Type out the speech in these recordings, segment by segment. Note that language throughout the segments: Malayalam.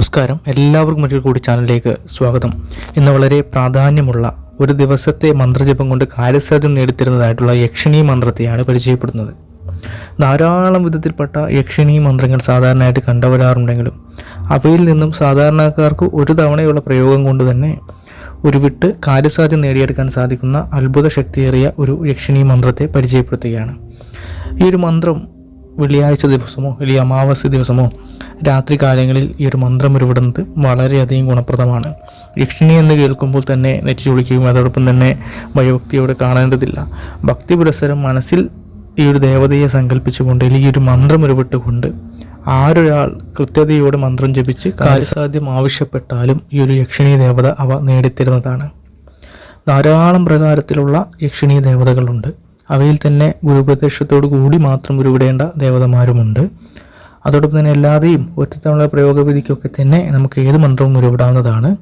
നമസ്കാരം. എല്ലാവർക്കും മറ്റൊരു കൂടി ചാനലിലേക്ക് സ്വാഗതം. ഇന്ന് വളരെ പ്രാധാന്യമുള്ള ഒരു ദിവസത്തെ മന്ത്രജപം കൊണ്ട് കാര്യസാധ്യം നേടിത്തരുന്നതായിട്ടുള്ള യക്ഷിണി മന്ത്രത്തെയാണ് പരിചയപ്പെടുന്നത്. ധാരാളം വിധത്തിൽപ്പെട്ട യക്ഷിണി മന്ത്രങ്ങൾ സാധാരണയായിട്ട് കണ്ടുവരാറുണ്ടെങ്കിലും അവയിൽ നിന്നും സാധാരണക്കാർക്ക് ഒരു തവണയുള്ള പ്രയോഗം കൊണ്ട് തന്നെ ഒരു വിട്ട് കാര്യസാധ്യം നേടിയെടുക്കാൻ സാധിക്കുന്ന അത്ഭുത ശക്തിയേറിയ ഒരു യക്ഷിണി മന്ത്രത്തെ പരിചയപ്പെടുത്തുകയാണ്. ഈ ഒരു മന്ത്രം വെള്ളിയാഴ്ച ദിവസമോ അല്ലെങ്കിൽ അമാവാസ്യ ദിവസമോ രാത്രി കാലങ്ങളിൽ ഈ ഒരു മന്ത്രം ഉരുവിടുന്നത് വളരെയധികം ഗുണപ്രദമാണ്. യക്ഷിണി എന്ന് കേൾക്കുമ്പോൾ തന്നെ നെറ്റി ചുളിക്കുകയും അതോടൊപ്പം തന്നെ ഭയഭക്തിയോടെ കാണേണ്ടതില്ല. ഭക്തി പുരസരം മനസ്സിൽ ഈ ഒരു ദേവതയെ സങ്കല്പിച്ചുകൊണ്ട് അല്ലെങ്കിൽ ഈ ഒരു മന്ത്രം ഉരുവിട്ടുകൊണ്ട് ആരൊരാൾ കൃത്യതയോടെ മന്ത്രം ജപിച്ച് കാര്യസാധ്യം ആവശ്യപ്പെട്ടാലും ഈ ഒരു യക്ഷിണി ദേവത അവ നേടിത്തരുന്നതാണ്. ധാരാളം പ്രകാരത്തിലുള്ള യക്ഷിണി ദേവതകളുണ്ട്. അവയിൽ തന്നെ ഗുരുപദേശത്തോടു കൂടി മാത്രം ഉരുവിടേണ്ട ദേവതമാരുമുണ്ട്. അതോടൊപ്പം തന്നെ അല്ലാതെയും ഒറ്റത്തവണ പ്രയോഗവിധിക്കൊക്കെ തന്നെ നമുക്ക് ഏത് മന്ത്രവും ഉരുവിടാവുന്നതാണ്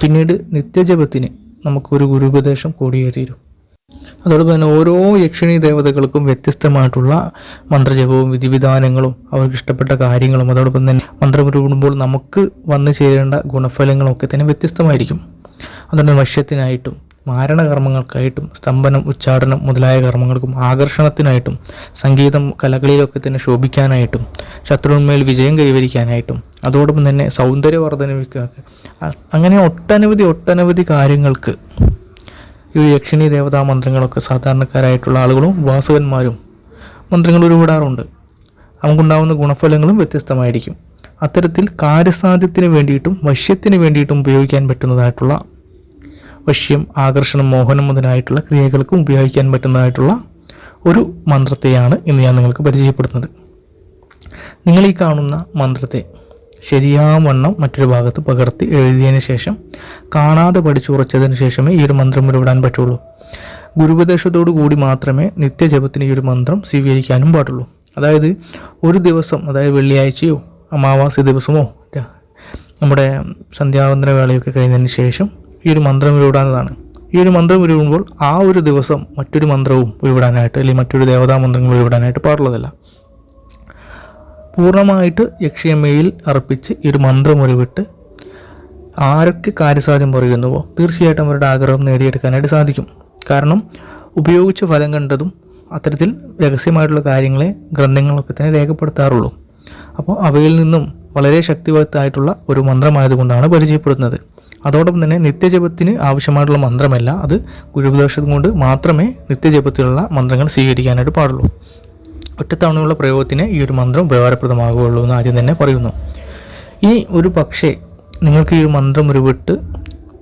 പിന്നീട് നിത്യജപത്തിന് നമുക്കൊരു ഗുരുപദേശം കൂടിയേ തീരും അതോടൊപ്പം തന്നെ ഓരോ യക്ഷിണി ദേവതകൾക്കും വ്യത്യസ്തമായിട്ടുള്ള മന്ത്രജപവും വിധിവിധാനങ്ങളും അവർക്ക് ഇഷ്ടപ്പെട്ട കാര്യങ്ങളും അതോടൊപ്പം തന്നെ മന്ത്രം ഉരുവിടുമ്പോൾ നമുക്ക് വന്നു ചേരേണ്ട ഗുണഫലങ്ങളൊക്കെ തന്നെ വ്യത്യസ്തമായിരിക്കും. അതുകൊണ്ട് വശ്യത്തിനായിട്ടും മാരണകർമ്മങ്ങൾക്കായിട്ടും സ്തംഭനം ഉച്ചാടനം മുതലായ കർമ്മങ്ങൾക്കും ആകർഷണത്തിനായിട്ടും സംഗീതം കലകളിലൊക്കെ തന്നെ ശോഭിക്കാനായിട്ടും ശത്രുവിന്മേൽ വിജയം കൈവരിക്കാനായിട്ടും അതോടൊപ്പം തന്നെ സൗന്ദര്യവർദ്ധനവിക്കുക അങ്ങനെ ഒട്ടനവധി ഒട്ടനവധി കാര്യങ്ങൾക്ക് ഈ യക്ഷിണി ദേവതാ മന്ത്രങ്ങളൊക്കെ സാധാരണക്കാരായിട്ടുള്ള ആളുകളും ഉപാസകന്മാരും മന്ത്രങ്ങൾ ഉരുവിടാറുണ്ട് നമുക്കുണ്ടാകുന്ന ഗുണഫലങ്ങളും വ്യത്യസ്തമായിരിക്കും. അത്തരത്തിൽ കാര്യസാധ്യത്തിന് വേണ്ടിയിട്ടും വശ്യത്തിന് വേണ്ടിയിട്ടും ഉപയോഗിക്കാൻ പറ്റുന്നതായിട്ടുള്ള വശ്യം ആകർഷണം മോഹനം മുതലായിട്ടുള്ള ക്രിയകൾക്കും ഉപയോഗിക്കാൻ പറ്റുന്നതായിട്ടുള്ള ഒരു മന്ത്രത്തെയാണ് ഇന്ന് ഞാൻ നിങ്ങൾക്ക് പരിചയപ്പെടുത്തുന്നത്. നിങ്ങൾ ഈ കാണുന്ന മന്ത്രത്തെ ശരിയാവണ്ണം മറ്റൊരു ഭാഗത്ത് പകർത്തി എഴുതിയതിന് ശേഷം കാണാതെ പഠിച്ചുറച്ചതിന് ശേഷമേ ഈ ഒരു മന്ത്രം ഉരുവിടാൻ പറ്റുള്ളൂ. ഗുരുപദേശത്തോടു കൂടി മാത്രമേ നിത്യജപത്തിന് ഈ ഒരു മന്ത്രം സ്വീകരിക്കാനും പാടുള്ളൂ. അതായത് ഒരു ദിവസം അതായത് വെള്ളിയാഴ്ചയോ അമാവാസി ദിവസമോ നമ്മുടെ സന്ധ്യാവന്തന വേളയൊക്കെ കഴിഞ്ഞതിന് ശേഷം ഈ ഒരു മന്ത്രം ഉരുവിടാവുന്നതാണ് ഈ ഒരു മന്ത്രം ഉരുവിടുമ്പോൾ ആ ഒരു ദിവസം മറ്റൊരു മന്ത്രവും ഉരുവിടാനായിട്ട് അല്ലെങ്കിൽ മറ്റൊരു ദേവതാ മന്ത്രങ്ങൾ ഉരുവിടാനായിട്ട് പാടുള്ളതല്ല. പൂർണമായിട്ട് യക്ഷിയമ്മയിൽ അർപ്പിച്ച് ഈ ഒരു മന്ത്രം ഉരുവിട്ട് ആരൊക്കെ കാര്യസാധ്യം പറയുന്നുവോ തീർച്ചയായിട്ടും അവരുടെ ആഗ്രഹം നേടിയെടുക്കാനായിട്ട് സാധിക്കും. കാരണം ഉപയോഗിച്ച ഫലം കണ്ടതും അത്തരത്തിൽ രഹസ്യമായിട്ടുള്ള കാര്യങ്ങളെ ഗ്രന്ഥങ്ങളൊക്കെ തന്നെ രേഖപ്പെടുത്താറുള്ളൂ. അപ്പോൾ അവയിൽ നിന്നും വളരെ ശക്തിവത്തായിട്ടുള്ള ഒരു മന്ത്രമായതുകൊണ്ടാണ് പരിചയപ്പെടുന്നത്. അതോടൊപ്പം തന്നെ നിത്യജപത്തിന് ആവശ്യമായിട്ടുള്ള മന്ത്രമല്ല അത് ഗുരുപദേശം കൊണ്ട് മാത്രമേ നിത്യജപത്തിലുള്ള മന്ത്രങ്ങൾ സ്വീകരിക്കാനായിട്ട് പാടുള്ളൂ. ഒറ്റത്തവണയുള്ള പ്രയോഗത്തിന് ഈ ഒരു മന്ത്രം ഉപകാരപ്രദമാകുകയുള്ളൂ എന്ന് ആദ്യം തന്നെ പറയുന്നു. ഇനി ഒരു പക്ഷേ നിങ്ങൾക്ക് ഈ ഒരു മന്ത്രം ഉരുവിട്ട്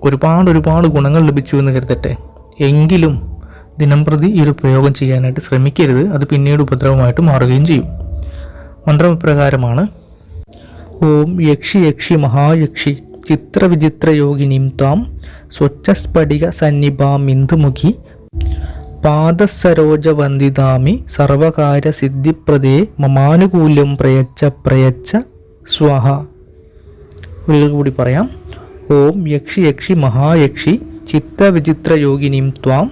ഒരുപാട് ഒരുപാട് ഗുണങ്ങൾ ലഭിച്ചു എന്ന് കരുതട്ടെ. എങ്കിലും ദിനംപ്രതി ഈ ഒരു പ്രയോഗം ചെയ്യാനായിട്ട് ശ്രമിക്കരുത് അത് പിന്നീട് ഉപദ്രവമായിട്ട് മാറുകയും ചെയ്യും. മന്ത്രം ഇപ്രകാരമാണ് ഓം യക്ഷി യക്ഷി മഹായക്ഷി ചിത്രവിചിത്ര യോഗിനിം താം സ്വച്ഛസ്ഫടിക സന്നിഭാമിന്ദുമുഖി പാദസരോജവന്ദിതാമി സർവകാര്യ സിദ്ധിപ്രദേ മമാനുകൂല്യം പ്രയച്ച പ്രയച്ച സ്വാഹ. ഒരിക്കൽ കൂടി പറയാം. ഓം യക്ഷി യക്ഷി മഹായക്ഷി ചിത്തവിചിത്രയോഗിനിം ത്വാം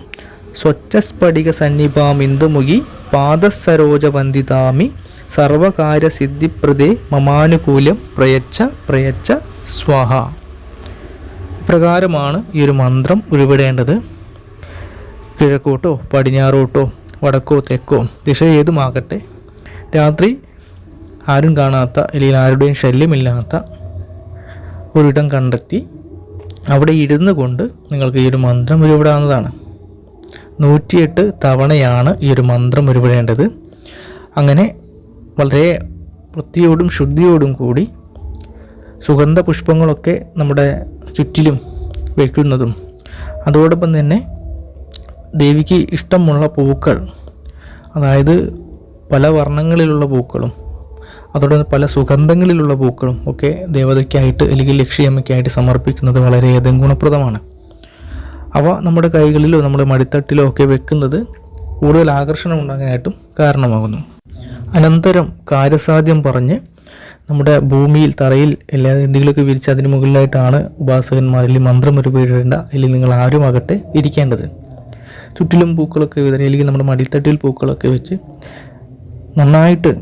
സ്വച്ഛസ്ഫടിക സന്നിഭാമിന്ദുമുഖി പാദസരോജവന്ദിതാമി സർവകാര്യ സിദ്ധിപ്രദേ മമാനുകൂല്യം പ്രയച്ച പ്രയച്ച സ്വാഹ. പ്രകാരമാണ് ഈ ഒരു മന്ത്രം ഉരുവിടേണ്ടത്. കിഴക്കോട്ടോ പടിഞ്ഞാറോട്ടോ വടക്കോ തെക്കോ ദിശ ഏതുമാകട്ടെ. രാത്രി ആരും കാണാത്ത അല്ലെങ്കിൽ ആരുടെയും ശല്യമില്ലാത്ത ഒരിടം കണ്ടെത്തി അവിടെ ഇരുന്ന് കൊണ്ട് നിങ്ങൾക്ക് ഈ ഒരു മന്ത്രം ഉരുവിടാവുന്നതാണ്. നൂറ്റിയെട്ട് തവണയാണ് ഈ ഒരു മന്ത്രം ഉരുവിടേണ്ടത്. അങ്ങനെ വളരെ വൃത്തിയോടും ശുദ്ധിയോടും കൂടി സുഗന്ധ പുഷ്പങ്ങളൊക്കെ നമ്മുടെ ചുറ്റിലും വയ്ക്കുന്നതും അതോടൊപ്പം തന്നെ ദേവിക്ക് ഇഷ്ടമുള്ള പൂക്കൾ അതായത് പല വർണങ്ങളിലുള്ള പൂക്കളും അതോടൊപ്പം പല സുഗന്ധങ്ങളിലുള്ള പൂക്കളും ഒക്കെ ദേവതയ്ക്കായിട്ട് അല്ലെങ്കിൽ ലക്ഷ്യമ്മയ്ക്കായിട്ട് സമർപ്പിക്കുന്നത് വളരെയധികം ഗുണപ്രദമാണ്. അവ നമ്മുടെ കൈകളിലോ നമ്മുടെ മടിത്തട്ടിലോ ഒക്കെ വെക്കുന്നത് കൂടുതൽ ആകർഷണം ഉണ്ടാകാനായിട്ടും കാരണമാകുന്നു. അനന്തരം കാര്യസാധ്യം പറഞ്ഞ് നമ്മുടെ ഭൂമിയിൽ തറയിൽ എല്ലാ എന്തെങ്കിലുമൊക്കെ വിരിച്ച് അതിന് മുകളിലായിട്ടാണ് ഉപാസകന്മാരിൽ മന്ത്രം ഉരുവിടേണ്ട അല്ലെങ്കിൽ നിങ്ങൾ ആരും ആരുമാകട്ടെ ഇരിക്കേണ്ടത്. ചുറ്റിലും പൂക്കളൊക്കെ വിതറി അല്ലെങ്കിൽ നമ്മുടെ മടിത്തട്ടിൽ പൂക്കളൊക്കെ വെച്ച് നന്നായിട്ട്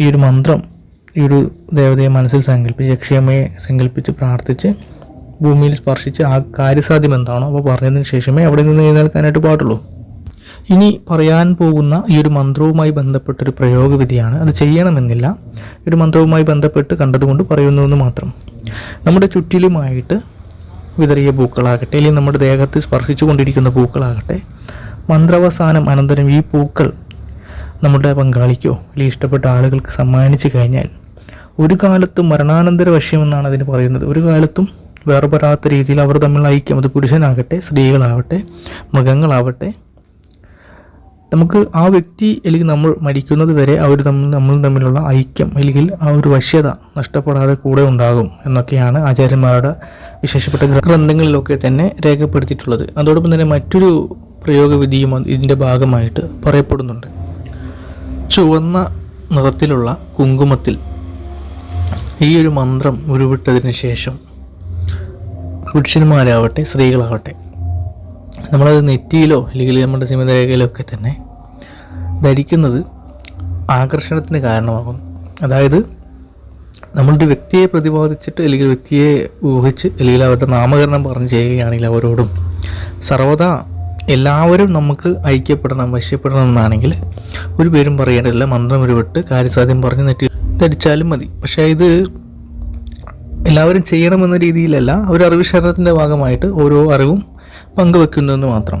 ഈ ഒരു മന്ത്രം ഈ ഒരു ദേവതയെ മനസ്സിൽ സങ്കല്പിച്ച് യക്ഷിയമ്മയെ സങ്കല്പിച്ച് പ്രാർത്ഥിച്ച് ഭൂമിയിൽ സ്പർശിച്ച് ആ കാര്യസാധ്യം എന്താണോ അപ്പോൾ പറഞ്ഞതിന് ശേഷമേ അവിടെ നിന്ന് എഴുന്നേൽക്കാനായിട്ട് പാടുള്ളൂ. ഇനി പറയാൻ പോകുന്ന ഈ ഒരു മന്ത്രവുമായി ബന്ധപ്പെട്ട ഒരു പ്രയോഗവിധിയാണ്. അത് ചെയ്യണമെന്നില്ല. ഈ ഒരു മന്ത്രവുമായി ബന്ധപ്പെട്ട് കണ്ടതുകൊണ്ട് പറയുന്നുവെന്ന് മാത്രം. നമ്മുടെ ചുറ്റിലുമായിട്ട് വിതറിയ പൂക്കളാകട്ടെ അല്ലെങ്കിൽ നമ്മുടെ ദേഹത്ത് സ്പർശിച്ചു കൊണ്ടിരിക്കുന്ന പൂക്കളാകട്ടെ മന്ത്രാവസാനം അനന്തരം ഈ പൂക്കൾ നമ്മുടെ പങ്കാളിക്കോ അല്ലെങ്കിൽ ഇഷ്ടപ്പെട്ട ആളുകൾക്ക് സമ്മാനിച്ചു കഴിഞ്ഞാൽ ഒരു കാലത്തും മരണാനന്തര വശ്യമെന്നാണ് അതിന് പറയുന്നത്. ഒരു കാലത്തും വേർപെടാത്ത രീതിയിൽ അവർ തമ്മിൽ ഐക്യം. അത് പുരുഷനാകട്ടെ സ്ത്രീകളാവട്ടെ മൃഗങ്ങളാവട്ടെ നമുക്ക് ആ വ്യക്തി അല്ലെങ്കിൽ നമ്മൾ മരിക്കുന്നത് വരെ അവർ തമ്മിൽ നമ്മൾ തമ്മിലുള്ള ഐക്യം അല്ലെങ്കിൽ ആ ഒരു വശ്യത നഷ്ടപ്പെടാതെ കൂടെ ഉണ്ടാകും എന്നൊക്കെയാണ് ആചാര്യന്മാരുടെ വിശേഷപ്പെട്ട ഗ്രന്ഥങ്ങളിലൊക്കെ തന്നെ രേഖപ്പെടുത്തിയിട്ടുള്ളത്. അതോടൊപ്പം തന്നെ മറ്റൊരു പ്രയോഗവിധിയും ഇതിന്റെ ഭാഗമായിട്ട് പറയപ്പെടുന്നുണ്ട്. ചുവന്ന നിറത്തിലുള്ള കുങ്കുമത്തിൽ ഈ ഒരു മന്ത്രം ഉരുവിട്ടതിന് ശേഷം പുരുഷന്മാരാവട്ടെ സ്ത്രീകളാവട്ടെ നമ്മളത് നെറ്റിയിലോ അല്ലെങ്കിൽ നമ്മുടെ സിമതരേഖയിലോ ഒക്കെ തന്നെ ധരിക്കുന്നത് ആകർഷണത്തിന് കാരണമാകും അതായത് നമ്മളൊരു വ്യക്തിയെ പ്രതിപാദിച്ചിട്ട് അല്ലെങ്കിൽ വ്യക്തിയെ ഊഹിച്ച് അല്ലെങ്കിൽ അവരുടെ നാമകരണം പറഞ്ഞ് ചെയ്യുകയാണെങ്കിൽ അവരോടും സർവദാ എല്ലാവരും നമുക്ക് ഐക്യപ്പെടണം വശ്യപ്പെടണം എന്നാണെങ്കിൽ ഒരു പേരും പറയേണ്ടതില്ല. മന്ത്രം ഉരുവിട്ട് കാര്യസാധ്യം പറഞ്ഞ് നെറ്റി ധരിച്ചാലും മതി. പക്ഷേ ഇത് എല്ലാവരും ചെയ്യണമെന്ന രീതിയിലല്ല. ഒരു അറിവ് ശരണത്തിന്റെ ഭാഗമായിട്ട് ഓരോ അറിവും പങ്കുവെക്കുന്നതെന്ന് മാത്രം.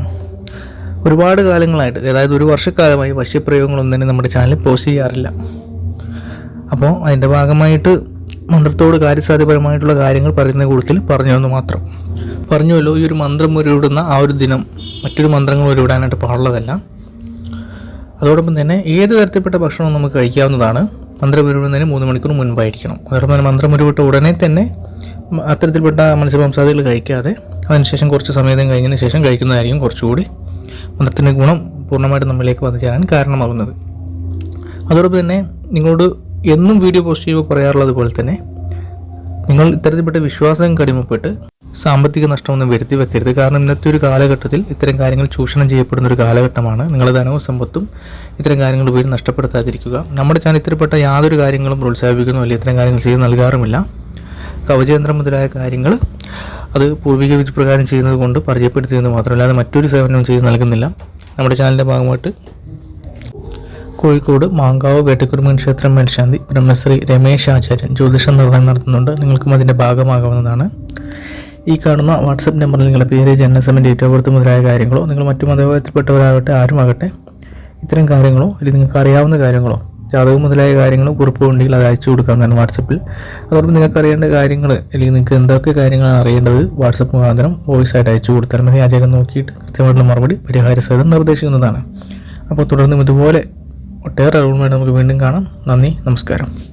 ഒരുപാട് കാലങ്ങളായിട്ട് അതായത് ഒരു വർഷക്കാലമായി ഭക്ഷ്യപ്രയോഗങ്ങളൊന്നും തന്നെ നമ്മുടെ ചാനലിൽ പോസ്റ്റ് ചെയ്യാറില്ല. അപ്പോൾ അതിന്റെ ഭാഗമായിട്ട് മന്ത്രത്തോട് കാര്യസാധ്യപരമായിട്ടുള്ള കാര്യങ്ങൾ പറയുന്ന കൂട്ടത്തിൽ പറഞ്ഞു എന്ന് മാത്രം. പറഞ്ഞുവല്ലോ ഈ ഒരു മന്ത്രം ഉരുവിടുന്ന ആ ഒരു ദിനം മറ്റൊരു മന്ത്രങ്ങൾ ഉരുവിടാനായിട്ട് പാടുള്ളതല്ല. അതോടൊപ്പം തന്നെ ഏത് തരത്തിൽപ്പെട്ട ഭക്ഷണവും നമുക്ക് കഴിക്കാവുന്നതാണ്. മന്ത്രം ഉരുവിടുന്നതിന് മൂന്ന് മണിക്കൂർ മുൻപായിരിക്കണം. അതോടൊപ്പം തന്നെ മന്ത്രം ഉരുവിട്ട ഉടനെ തന്നെ അത്തരത്തിൽപ്പെട്ട മത്സ്യമാംസാദികൾ കഴിക്കാതെ അതിനുശേഷം കുറച്ച് സമയം കഴിഞ്ഞതിന് ശേഷം കഴിക്കുന്നതായിരിക്കും കുറച്ചുകൂടി മന്ത്രത്തിന്റെ ഗുണം പൂർണമായിട്ടും നമ്മളിലേക്ക് വന്നു ചേരാൻ കാരണമാകുന്നത്. അതോടൊപ്പം തന്നെ നിങ്ങളോട് എന്നും വീഡിയോ പോസ്റ്റ് ചെയ്യുമ്പോൾ പറയാറുള്ളത് പോലെ തന്നെ നിങ്ങൾ ഇത്തരത്തിൽപ്പെട്ട വിശ്വാസം കടിമപ്പെട്ട് സാമ്പത്തിക നഷ്ടമൊന്നും വരുത്തി വെക്കരുത്. കാരണം ഇന്നത്തെ ഒരു കാലഘട്ടത്തിൽ ഇത്തരം കാര്യങ്ങൾ ചൂഷണം ചെയ്യപ്പെടുന്ന ഒരു കാലഘട്ടമാണ്. നിങ്ങളുടെ ധനവും സമ്പത്തും ഇത്തരം കാര്യങ്ങൾ വീട് നഷ്ടപ്പെടുത്താതിരിക്കുക. നമ്മുടെ ചാനൽ ഇത്തരപ്പെട്ട യാതൊരു കാര്യങ്ങളും പ്രോത്സാഹിപ്പിക്കുന്നു അല്ലെങ്കിൽ ഇത്തരം കാര്യങ്ങൾ ചെയ്ത് നൽകാറുമില്ല. കവചയന്ത്രം മുതലായ കാര്യങ്ങൾ അത് പൂർവിക വിധി പ്രകാരം ചെയ്യുന്നത് കൊണ്ട് പരിചയപ്പെടുത്തിയെന്ന് മാത്രമല്ല അത് മറ്റൊരു സേവനവും ചെയ്ത് നൽകുന്നില്ല. നമ്മുടെ ചാനലിന്റെ ഭാഗമായിട്ട് കോഴിക്കോട് മാങ്കാവ് വേട്ടക്കുരുമൻ ക്ഷേത്രം മേൽശാന്തി ബ്രഹ്മശ്രീ രമേശ് ആചാര്യൻ ജ്യോതിഷ നിർവഹണം നടത്തുന്നുണ്ട്. നിങ്ങൾക്കും അതിന്റെ ഭാഗമാകാവുന്നതാണ്. ഈ കാണുന്ന വാട്സപ്പ് നമ്പറിൽ നിങ്ങളുടെ പേര് ജനനസമയം ഡേറ്റ് ഓഫ് ബർത്ത് മുതലായ കാര്യങ്ങളോ നിങ്ങൾ മറ്റു മതവിധത്തിൽപ്പെട്ടവരാകട്ടെ ആരുമാകട്ടെ ഇത്തരം കാര്യങ്ങളോ അല്ലെങ്കിൽ നിങ്ങൾക്ക് അറിയാവുന്ന കാര്യങ്ങളോ ജാതകം മുതലായ കാര്യങ്ങൾ കുറിപ്പ് ഉണ്ടെങ്കിൽ അത് അയച്ചു കൊടുക്കാവുന്നതാണ് വാട്സപ്പിൽ അതോടൊപ്പം നിങ്ങൾക്ക് അറിയേണ്ട കാര്യങ്ങൾ അല്ലെങ്കിൽ നിങ്ങൾക്ക് എന്തൊക്കെ കാര്യങ്ങളാണ് അറിയേണ്ടത് വാട്സപ്പ് മുഖാന്തരം വോയിസ് ആയിട്ട് അയച്ചു കൊടുത്താൽ മതി. ആചാരം നോക്കിയിട്ട് കൃത്യമായിട്ടുള്ള മറുപടി പരിഹാര സഹിതം നിർദ്ദേശിക്കുന്നതാണ്. അപ്പോൾ തുടർന്നും ഇതുപോലെ ഒട്ടേറെ അറിവുമായിട്ട് നമുക്ക് വീണ്ടും കാണാം. നന്ദി നമസ്കാരം.